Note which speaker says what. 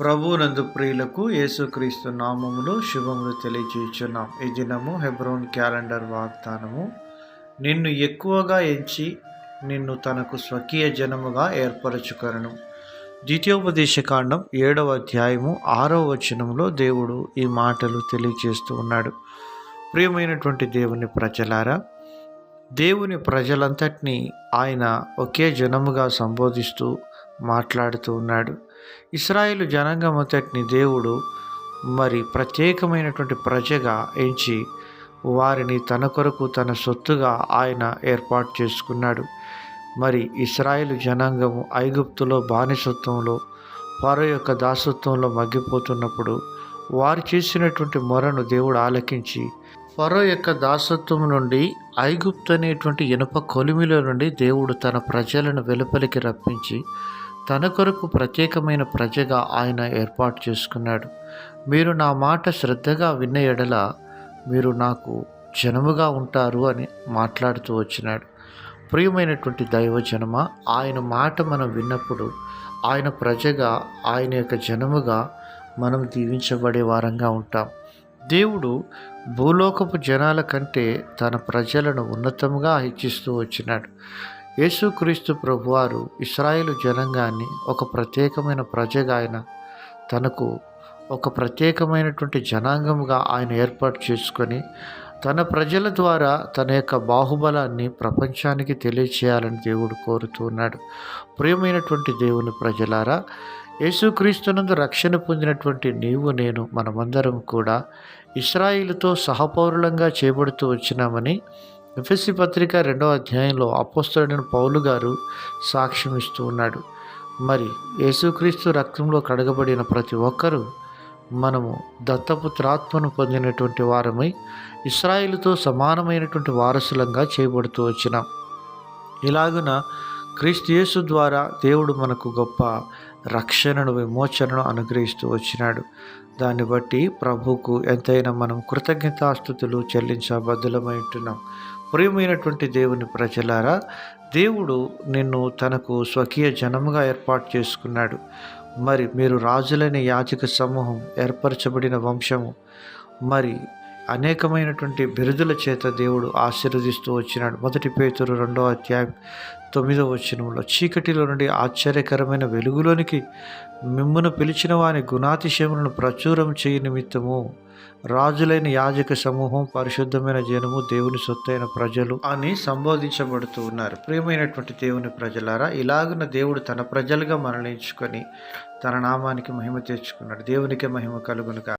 Speaker 1: ప్రభునందు ప్రియులకు యేసుక్రీస్తు నామములు శుభములు తెలియజేస్తున్నాం ఈ దినము హెబ్రోన్ క్యాలెండర్ వాగ్దానము. నిన్ను ఎక్కువగా ఎంచి నిన్ను తనకు స్వకీయ జనముగా ఏర్పరచుకరను ద్వితీయోపదేశకాండం ఏడవ అధ్యాయము ఆరవ వచనంలో దేవుడు ఈ మాటలు తెలియజేస్తూ ఉన్నాడు. ప్రియమైనటువంటి దేవుని ప్రజలారా దేవుని ప్రజలంతటినీ ఆయన ఒకే జనముగా సంబోధిస్తూ మాట్లాడుతూ ఉన్నాడు. ఇస్రాయేలు జనాంగం దేవుడు మరి ప్రత్యేకమైనటువంటి ప్రజగా ఎంచి వారిని తన కొరకు తన సొత్తుగా ఆయన ఏర్పాటు చేసుకున్నాడు. మరి ఇస్రాయేల్ జనాంగము ఐగుప్తులో బానిసత్వంలో వారి యొక్క దాసత్వంలో మగ్గిపోతున్నప్పుడు వారు చేసినటువంటి మొరను దేవుడు ఆలకించి ఫరో యొక్క దాసత్వం నుండి ఐగుప్తు అనేటువంటి ఇనుప కొలిమిలో నుండి దేవుడు తన ప్రజలను వెలుపలికి రప్పించి తన కొరకు ప్రత్యేకమైన ప్రజగా ఆయన ఏర్పాటు చేసుకున్నాడు. మీరు నా మాట శ్రద్ధగా విన్న ఎడల మీరు నాకు జనముగా ఉంటారు అని మాట్లాడుతూ వచ్చినాడు. ప్రియమైనటువంటి దైవ జనమ ఆయన మాట మనం విన్నప్పుడు ఆయన ప్రజగా ఆయన యొక్క జనముగా మనం దీవించబడే వారంగా ఉంటాం. దేవుడు భూలోకపు జనాల కంటే తన ప్రజలను ఉన్నతంగా హెచ్చిస్తూ వచ్చినాడు. యేసుక్రీస్తు ప్రభువారు ఇస్రాయేలు జనాంగాన్ని ఒక ప్రత్యేకమైన ప్రజగా ఆయన తనకు ఒక ప్రత్యేకమైనటువంటి జనాంగంగా ఆయన ఏర్పాటు చేసుకొని తన ప్రజల ద్వారా తన యొక్క బాహుబలాన్ని ప్రపంచానికి తెలియచేయాలని దేవుడు కోరుతున్నాడు ప్రియమైనటువంటి దేవుని ప్రజలారా యేసుక్రీస్తునందు రక్షణ పొందినటువంటి నీవు నేను మనమందరం కూడా ఇస్రాయిల్తో సహపౌరులంగా చేపడుతూ వచ్చినామని ఎఫ్ఎస్సి పత్రిక రెండవ అధ్యాయంలో అపోస్తడైన పౌలు గారు సాక్ష్యం ఇస్తూ ఉన్నాడు. మరి యేసుక్రీస్తు రక్తంలో కడగబడిన ప్రతి ఒక్కరూ మనము దత్తపుత్రాత్మను పొందినటువంటి వారమై ఇస్రాయిల్తో సమానమైనటువంటి వారసులంగా చేయబడుతూ వచ్చినాం. ఇలాగున క్రీస్తు యేసు ద్వారా దేవుడు మనకు గొప్ప రక్షణను విమోచనను అనుగ్రహిస్తూ వచ్చినాడు. దాన్ని బట్టి ప్రభుకు ఎంతైనా మనం కృతజ్ఞతాస్థుతులు చెల్లించబద్దులమై ఉంటున్నాం. ప్రియమైనటువంటి దేవుని ప్రజలారా దేవుడు నిన్ను తనకు స్వకీయ జనముగా ఏర్పాటు చేసుకున్నాడు. మరి మీరు రాజులైన యాచక సమూహం ఏర్పరచబడిన వంశము. మరి అనేకమైనటువంటి బిరుదుల చేత దేవుడు ఆశీర్వదిస్తూ వచ్చినాడు. మొదటి పేతురు రెండవ అధ్యాయం తొమ్మిదో వచనంలో చీకటిలో నుండి ఆశ్చర్యకరమైన వెలుగులోనికి మిమ్మును పిలిచిన వాని గుణాతిశయములను ప్రచురం చేయ నిమిత్తము. రాజులైన యాజక సమూహం పరిశుద్ధమైన జనము దేవుని సొత్తైన ప్రజలు అని సంబోధించబడుతూ ఉన్నారు. ప్రియమైనటువంటి దేవుని ప్రజలారా ఇలాగున్న దేవుడు తన ప్రజలుగా మరణించుకొని తన నామానికి మహిమ తెచ్చుకున్నాడు. దేవునికి మహిమ కలుగునుగా